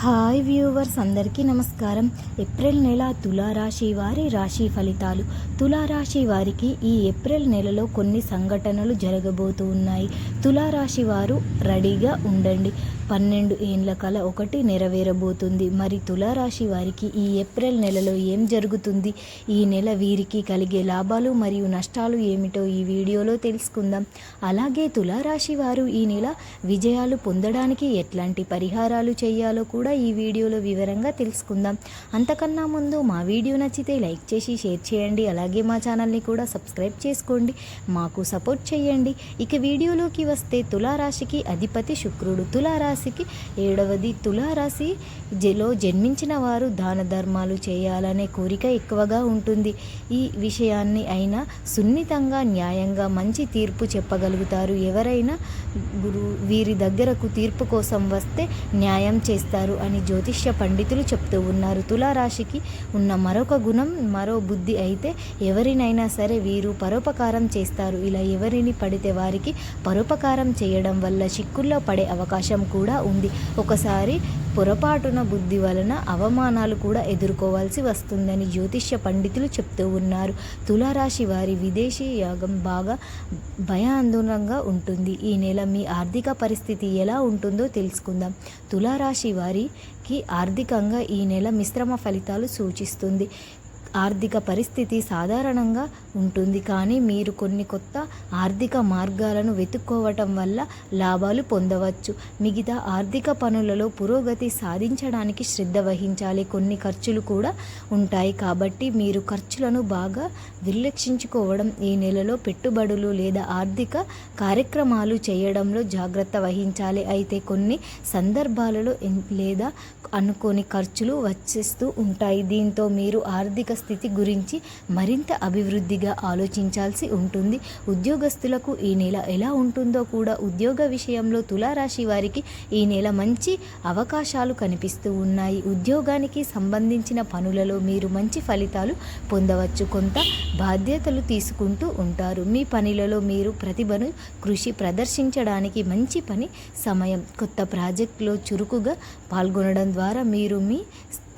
Hi viewers అందరికీ నమస్కారం. April నెల తులారాశి వారి రాశి ఫలితాలు. తులారాశి వారికి ఈ ఏప్రిల్ నెలలో కొన్ని సంఘటనలు జరగబోతూ ఉన్నాయి. తులారాశి వారు రెడీగా ఉండండి. పన్నెండు ఏండ్ల కల ఒకటి నెరవేరబోతుంది. మరి తులారాశి వారికి ఈ ఏప్రిల్ నెలలో ఏం జరుగుతుంది? ఈ నెల వీరికి కలిగే లాభాలు మరియు నష్టాలు ఏమిటో ఈ వీడియోలో తెలుసుకుందాం. అలాగే తులారాశి వారు ఈ నెల విజయాలు పొందడానికి ఎట్లాంటి పరిహారాలు చేయాలో కూడా ఈ వీడియోలో వివరంగా తెలుసుకుందాం. అంతకన్నా ముందు మా వీడియో నచ్చితే లైక్ చేసి షేర్ చేయండి. అలాగే మా ఛానల్ని కూడా సబ్స్క్రైబ్ చేసుకోండి. మాకు సపోర్ట్ చేయండి. ఇక వీడియోలోకి వస్తే తులారాశికి అధిపతి శుక్రుడు. తులారాశి తులారాశికి ఏడవది తులారాశి. జలో జన్మించిన వారు దాన ధర్మాలు చేయాలనే కోరిక ఎక్కువగా ఉంటుంది. ఈ విషయాన్ని అయినా సున్నితంగా న్యాయంగా మంచి తీర్పు చెప్పగలుగుతారు. ఎవరైనా గురు వీరి దగ్గరకు తీర్పు కోసం వస్తే న్యాయం చేస్తారు అని జ్యోతిష్య పండితులు చెప్తూ ఉన్నారు. తులారాశికి ఉన్న మరొక గుణం మరో బుద్ధి అయితే ఎవరినైనా సరే వీరు పరోపకారం చేస్తారు. ఇలా ఎవరిని పడితే వారికి పరోపకారం చేయడం వల్ల చిక్కుల్లో పడే అవకాశం కూడా ఉంది. ఒకసారి పొరపాటున బుద్ధి వలన అవమానాలు కూడా ఎదుర్కోవాల్సి వస్తుందని జ్యోతిష్య పండితులు చెప్తూ ఉన్నారు. తులారాశి వారి విదేశీ యాగం బాగా భయాందోళనగా ఉంటుంది. ఈ నెల మీ ఆర్థిక పరిస్థితి ఎలా ఉంటుందో తెలుసుకుందాం. తులారాశి వారికి ఆర్థికంగా ఈ నెల మిశ్రమ ఫలితాలు సూచిస్తుంది. ఆర్థిక పరిస్థితి సాధారణంగా ఉంటుంది. కానీ మీరు కొన్ని కొత్త ఆర్థిక మార్గాలను వెతుక్కోవటం వల్ల లాభాలు పొందవచ్చు. మిగతా ఆర్థిక పనులలో పురోగతి సాధించడానికి శ్రద్ధ వహించాలి. కొన్ని ఖర్చులు కూడా ఉంటాయి. కాబట్టి మీరు ఖర్చులను బాగా నిర్లక్షించుకోవడం ఈ నెలలో పెట్టుబడులు లేదా ఆర్థిక కార్యక్రమాలు చేయడంలో జాగ్రత్త వహించాలి. అయితే కొన్ని సందర్భాలలో లేదా అనుకోని ఖర్చులు వచ్చేస్తూ ఉంటాయి. దీంతో మీరు ఆర్థిక స్థితి గురించి మరింత అభివృద్ధిగా ఆలోచించాల్సి ఉంటుంది. ఉద్యోగస్తులకు ఈ నెల ఎలా ఉంటుందో కూడా ఉద్యోగ విషయంలో తులారాశి వారికి ఈ నెల మంచి అవకాశాలు కనిపిస్తూ ఉన్నాయి. ఉద్యోగానికి సంబంధించిన పనులలో మీరు మంచి ఫలితాలు పొందవచ్చు. కొంత బాధ్యతలు తీసుకుంటూ ఉంటారు. మీ పనిలలో మీరు ప్రతిభను కృషి ప్రదర్శించడానికి మంచి పని సమయం. కొత్త ప్రాజెక్టులో చురుకుగా పాల్గొనడం ద్వారా మీరు మీ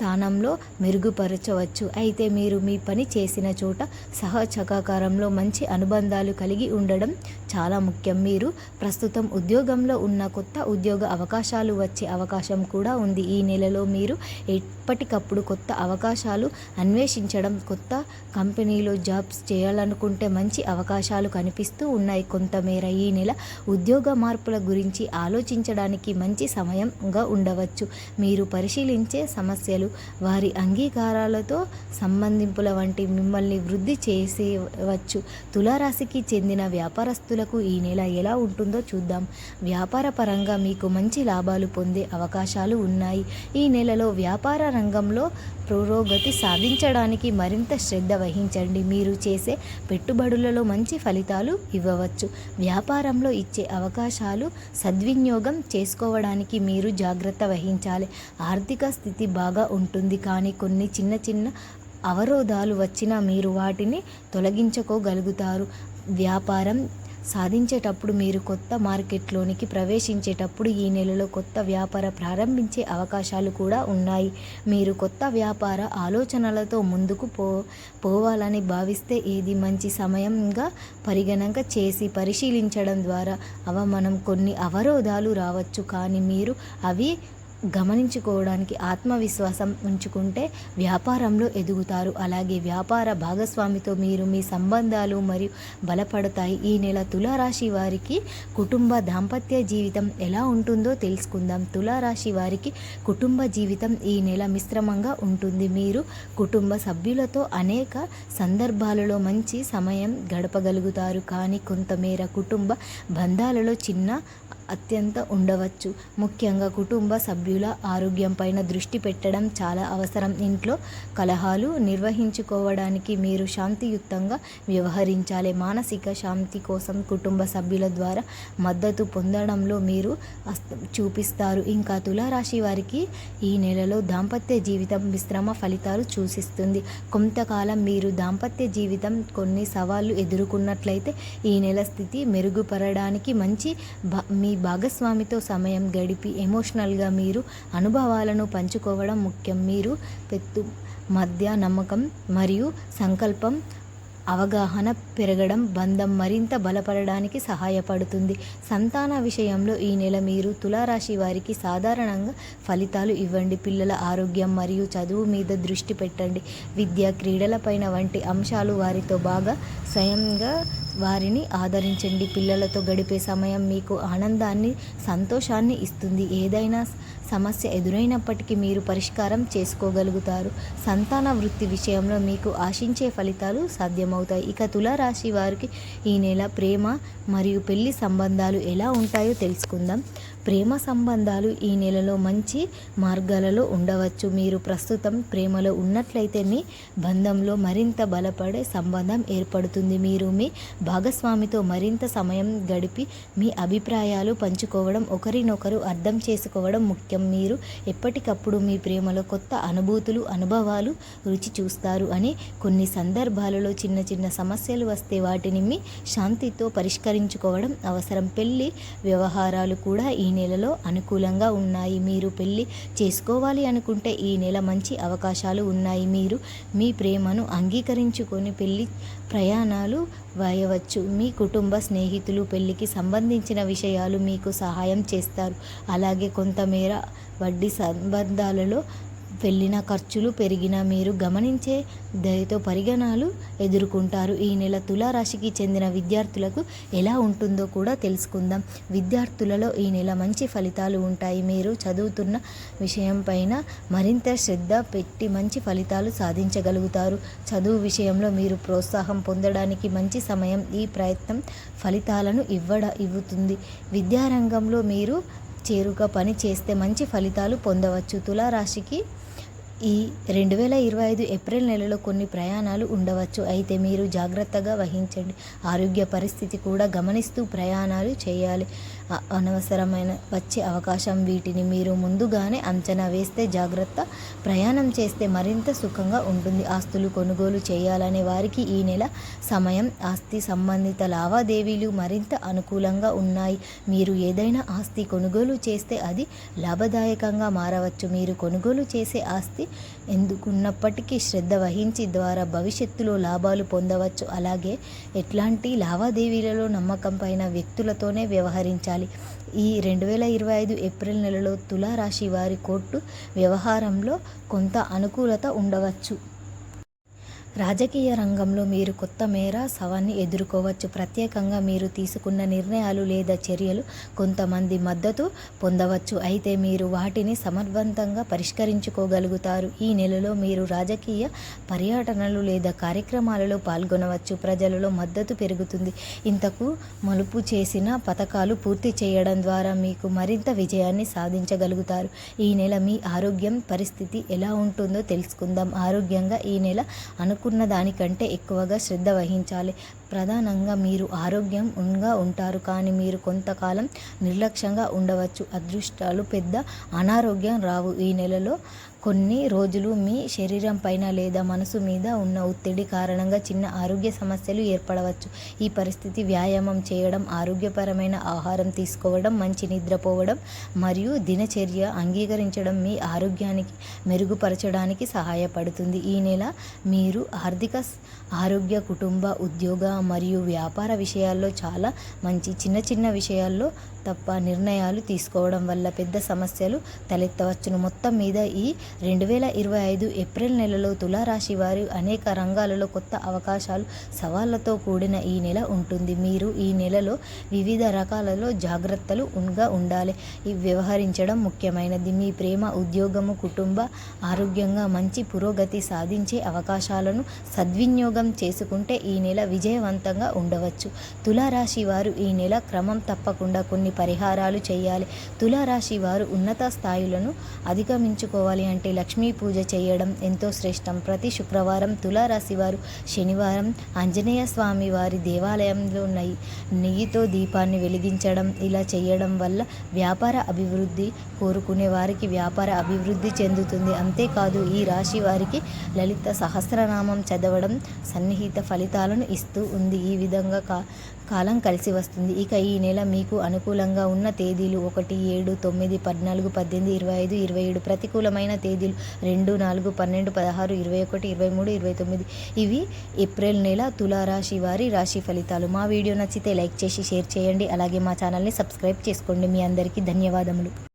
స్థానంలో మెరుగుపరచవచ్చు. అయితే మీరు మీ పని చేసిన చోట సహచకాకారంలో మంచి అనుబంధాలు కలిగి ఉండడం చాలా ముఖ్యం. మీరు ప్రస్తుతం ఉద్యోగంలో ఉన్న కొత్త ఉద్యోగ అవకాశాలు వచ్చే అవకాశం కూడా ఉంది. ఈ నెలలో మీరు ఎప్పటికప్పుడు కొత్త అవకాశాలు అన్వేషించడం కొత్త కంపెనీలో జాబ్స్ చేయాలనుకుంటే మంచి అవకాశాలు కనిపిస్తూ ఉన్నాయి. కొంతమేర ఈ నెల ఉద్యోగ మార్పుల గురించి ఆలోచించడానికి మంచి సమయంగా ఉండవచ్చు. మీరు పరిశీలించే సమస్యలు వారి అంగీకారాలతో సంబంధింపుల వంటి మిమ్మల్ని వృద్ధి చేసేవచ్చు. తులారాశికి చెందిన వ్యాపారస్తులకు ఈ నెల ఎలా ఉంటుందో చూద్దాం. వ్యాపార పరంగా మీకు మంచి లాభాలు పొందే అవకాశాలు ఉన్నాయి. ఈ నెలలో వ్యాపార రంగంలో పురోగతి సాధించడానికి మరింత శ్రద్ధ వహించండి. మీరు చేసే పెట్టుబడులలో మంచి ఫలితాలు ఇవ్వవచ్చు. వ్యాపారంలో ఇచ్చే అవకాశాలు సద్వినియోగం చేసుకోవడానికి మీరు జాగ్రత్త వహించాలి. ఆర్థిక స్థితి బాగా ఉంటుంది. కానీ కొన్ని చిన్న చిన్న అవరోధాలు వచ్చినా మీరు వాటిని తొలగించుకోగలుగుతారు. వ్యాపారం సాధించేటప్పుడు మీరు కొత్త మార్కెట్లోనికి ప్రవేశించేటప్పుడు ఈ నెలలో కొత్త వ్యాపార ప్రారంభించే అవకాశాలు కూడా ఉన్నాయి. మీరు కొత్త వ్యాపార ఆలోచనలతో ముందుకు పో పోవాలని భావిస్తే ఇది మంచి సమయంగా పరిగణంగా చేసి పరిశీలించడం ద్వారా అవ మనం కొన్ని అవరోధాలు రావచ్చు. కానీ మీరు అవి గమనించుకోవడానికి ఆత్మవిశ్వాసం ఉంచుకుంటే వ్యాపారంలో ఎదుగుతారు. అలాగే వ్యాపార భాగస్వామితో మీరు మీ సంబంధాలు మరియు బలపడతాయి. ఈ నెల తులారాశి వారికి కుటుంబ దాంపత్య జీవితం ఎలా ఉంటుందో తెలుసుకుందాం. తులారాశి వారికి కుటుంబ జీవితం ఈ నెల మిశ్రమంగా ఉంటుంది. మీరు కుటుంబ సభ్యులతో అనేక సందర్భాలలో మంచి సమయం గడపగలుగుతారు. కానీ కొంతమేర కుటుంబ బంధాలలో చిన్న అత్యంత ఉండవచ్చు. ముఖ్యంగా కుటుంబ సభ్యుల ఆరోగ్యంపైన దృష్టి పెట్టడం చాలా అవసరం. ఇంట్లో కలహాలు నిర్వహించుకోవడానికి మీరు శాంతియుతంగా వ్యవహరించాలి. మానసిక శాంతి కోసం కుటుంబ సభ్యుల ద్వారా మద్దతు పొందడంలో మీరు అస్త- చూపిస్తారు. ఇంకా తులారాశి వారికి ఈ నెలలో దాంపత్య జీవితం మిశ్రమ ఫలితాలు సూచిస్తుంది. కొంతకాలం మీరు దాంపత్య జీవితం కొన్ని సవాళ్ళు ఎదుర్కొన్నట్లయితే ఈ నెల స్థితి మెరుగుపడడానికి మంచి మీ భాగస్వామితో సమయం గడిపి ఎమోషనల్గా మీరు అనుభవాలను పంచుకోవడం ముఖ్యం. మీరు పెత్తు మధ్య నమ్మకం మరియు సంకల్పం అవగాహన పెరగడం బంధం మరింత బలపడడానికి సహాయపడుతుంది. సంతాన విషయంలో ఈ నెల మీరు తులారాశి వారికి సాధారణంగా ఫలితాలు ఇవ్వండి. పిల్లల ఆరోగ్యం మరియు చదువు మీద దృష్టి పెట్టండి. విద్య క్రీడలపైన వంటి అంశాలు వారితో బాగా స్వయంగా వారిని ఆదరించండి. పిల్లలతో గడిపే సమయం మీకు ఆనందాన్ని సంతోషాన్ని ఇస్తుంది. ఏదైనా సమస్య ఎదురైనప్పటికీ మీరు పరిష్కారం చేసుకోగలుగుతారు. సంతాన వృత్తి విషయంలో మీకు ఆశించే ఫలితాలు సాధ్యమవుతాయి. ఇక తులారాశి వారికి ఈ నెల ప్రేమ మరియు పెళ్ళి సంబంధాలు ఎలా ఉంటాయో తెలుసుకుందాం. ప్రేమ సంబంధాలు ఈ నెలలో మంచి మార్గాలలో ఉండవచ్చు. మీరు ప్రస్తుతం ప్రేమలో ఉన్నట్లయితే మీ బంధంలో మరింత బలపడే సంబంధం ఏర్పడుతుంది. మీరు మీ భాగస్వామితో మరింత సమయం గడిపి మీ అభిప్రాయాలు పంచుకోవడం ఒకరినొకరు అర్థం చేసుకోవడం ముఖ్యం. మీరు ఎప్పటికప్పుడు మీ ప్రేమలో కొత్త అనుభూతులు అనుభవాలు రుచి చూస్తారు అని కొన్ని సందర్భాలలో చిన్న చిన్న సమస్యలు వస్తే వాటిని మీ శాంతితో పరిష్కరించుకోవడం అవసరం. పెళ్ళి వ్యవహారాలు కూడా ఈ నెలలో అనుకూలంగా ఉన్నాయి. మీరు పెళ్ళి చేసుకోవాలి అనుకుంటే ఈ నెల మంచి అవకాశాలు ఉన్నాయి. మీరు మీ ప్రేమను అంగీకరించుకొని పెళ్ళి ప్రయాణాలు వేయవచ్చు మీ కుటుంబ స్నేహితులు పెళ్ళికి సంబంధించిన విషయాలు మీకు సహాయం చేస్తారు. అలాగే కొంతమేర వడ్డీ సంబంధాలలో వెళ్ళిన ఖర్చులు పెరిగిన మీరు గమనించే దయతో పరిగణాలు ఎదుర్కొంటారు. ఈ నెల తులారాశికి చెందిన విద్యార్థులకు ఎలా ఉంటుందో కూడా తెలుసుకుందాం. విద్యార్థులలో ఈ నెల మంచి ఫలితాలు ఉంటాయి. మీరు చదువుతున్న విషయం పైన మరింత శ్రద్ధ పెట్టి మంచి ఫలితాలు సాధించగలుగుతారు. చదువు విషయంలో మీరు ప్రోత్సాహం పొందడానికి మంచి సమయం ఈ ప్రయత్నం ఫలితాలను ఇవ్వడ ఇవ్వుతుంది. విద్యారంగంలో మీరు చేరుగా పని చేస్తే మంచి ఫలితాలు పొందవచ్చు. తులారాశికి ఈ రెండు వేల ఇరవై ఐదు ఏప్రిల్ నెలలో కొన్ని ప్రయాణాలు ఉండవచ్చు. అయితే మీరు జాగ్రత్తగా వహించండి. ఆరోగ్య పరిస్థితి కూడా గమనిస్తూ ప్రయాణాలు చేయాలి. అనవసరమైన వచ్చే అవకాశం వీటిని మీరు ముందుగానే అంచనా వేస్తే జాగ్రత్త ప్రయాణం చేస్తే మరింత సుఖంగా ఉంటుంది. ఆస్తులు కొనుగోలు చేయాలనే వారికి ఈ నెల సమయం ఆస్తి సంబంధిత లావాదేవీలు మరింత అనుకూలంగా ఉన్నాయి. మీరు ఏదైనా ఆస్తి కొనుగోలు చేస్తే అది లాభదాయకంగా మారవచ్చు. మీరు కొనుగోలు చేసే ఆస్తి ఎందుకున్నప్పటికీ శ్రద్ధ వహించి ద్వారా భవిష్యత్తులో లాభాలు పొందవచ్చు. అలాగే ఎట్లాంటి లావాదేవీలలో నమ్మకం పైన వ్యక్తులతోనే వ్యవహరించాలి. ఈ రెండు వేల ఇరవై ఐదు ఏప్రిల్ నెలలో తులారాశి వారి కోర్టు వ్యవహారంలో కొంత అనుకూలత ఉండవచ్చు. రాజకీయ రంగంలో మీరు కొత్త మేర సవాన్ని ఎదుర్కోవచ్చు. ప్రత్యేకంగా మీరు తీసుకున్న నిర్ణయాలు లేదా చర్యలు కొంతమంది మద్దతు పొందవచ్చు. అయితే మీరు వాటిని సమర్థవంతంగా పరిష్కరించుకోగలుగుతారు. ఈ నెలలో మీరు రాజకీయ పర్యటనలు లేదా కార్యక్రమాలలో పాల్గొనవచ్చు. ప్రజలలో మద్దతు పెరుగుతుంది. ఇంతకు మలుపు చేసిన పథకాలు పూర్తి చేయడం ద్వారా మీకు మరింత విజయాన్ని సాధించగలుగుతారు. ఈ నెల మీ ఆరోగ్యం పరిస్థితి ఎలా ఉంటుందో తెలుసుకుందాం. ఆరోగ్యంగా ఈ నెల అను అనుకున్న దానికంటే ఎక్కువగా శ్రద్ధ వహించాలి. ప్రధానంగా మీరు ఆరోగ్యంగా ఉంటారు కానీ మీరు కొంతకాలం నిర్లక్ష్యంగా ఉండవచ్చు. అదృష్టాలు పెద్ద అనారోగ్యం రావు. ఈ నెలలో కొన్ని రోజులు మీ శరీరం పైన లేదా మనసు మీద ఉన్న ఒత్తిడి కారణంగా చిన్న ఆరోగ్య సమస్యలు ఏర్పడవచ్చు. ఈ పరిస్థితి వ్యాయామం చేయడం ఆరోగ్యపరమైన ఆహారం తీసుకోవడం మంచి నిద్రపోవడం మరియు దినచర్య అంగీకరించడం మీ ఆరోగ్యానికి మెరుగుపరచడానికి సహాయపడుతుంది. ఈ నెల మీరు ఆర్థిక ఆరోగ్య కుటుంబ ఉద్యోగ మరియు వ్యాపార విషయాల్లో చాలా మంచి చిన్న చిన్న విషయాల్లో తప్ప నిర్ణయాలు తీసుకోవడం వల్ల పెద్ద సమస్యలు తలెత్తవచ్చును. మొత్తం మీద ఈ రెండు వేల ఇరవై ఐదు ఏప్రిల్ నెలలో తులారాశి వారు అనేక రంగాలలో కొత్త అవకాశాలు సవాళ్ళతో కూడిన ఈ నెల ఉంటుంది. మీరు ఈ నెలలో వివిధ రకాలలో జాగ్రత్తలు ఉంగా ఉండాలి. ఇవి వ్యవహరించడం ముఖ్యమైనది. మీ ప్రేమ ఉద్యోగము కుటుంబ ఆరోగ్యంగా మంచి పురోగతి సాధించే అవకాశాలను సద్వినియోగం చేసుకుంటే ఈ నెల విజయవంతంగా ఉండవచ్చు. తులారాశి వారు ఈ నెల క్రమం తప్పకుండా కొన్ని పరిహారాలు చేయాలి. తులారాశి వారు ఉన్నత స్థాయిలను అధిగమించుకోవాలి అంటే కంటే లక్ష్మీ పూజ చేయడం ఎంతో శ్రేష్టం. ప్రతి శుక్రవారం తులారాశి వారు శనివారం ఆంజనేయ స్వామి వారి దేవాలయంలో నెయ్యి నెయ్యితో దీపాన్ని వెలిగించడం ఇలా చేయడం వల్ల వ్యాపార అభివృద్ధి కోరుకునే వారికి వ్యాపార అభివృద్ధి చెందుతుంది. అంతేకాదు ఈ రాశి వారికి లలిత సహస్రనామం చదవడం సన్నిహిత ఫలితాలను ఇస్తూ ఉంది. ఈ విధంగా కా కాలం కలిసి వస్తుంది. ఇక ఈ నెల మీకు అనుకూలంగా ఉన్న తేదీలు ఒకటి ఏడు తొమ్మిది పద్నాలుగు పద్దెనిమిది ఇరవై ఐదు ఇరవై ఏడు ప్రతికూలమైన తేదీలు రెండు నాలుగు పన్నెండు పదహారు ఇరవై ఒకటి ఇరవై మూడు ఇరవై తొమ్మిది. ఇవి ఏప్రిల్ నెల తులారాశి వారి రాశి ఫలితాలు. మా వీడియో నచ్చితే లైక్ చేసి షేర్ చేయండి. అలాగే మా ఛానల్ని సబ్స్క్రైబ్ చేసుకోండి. మీ అందరికీ ధన్యవాదములు.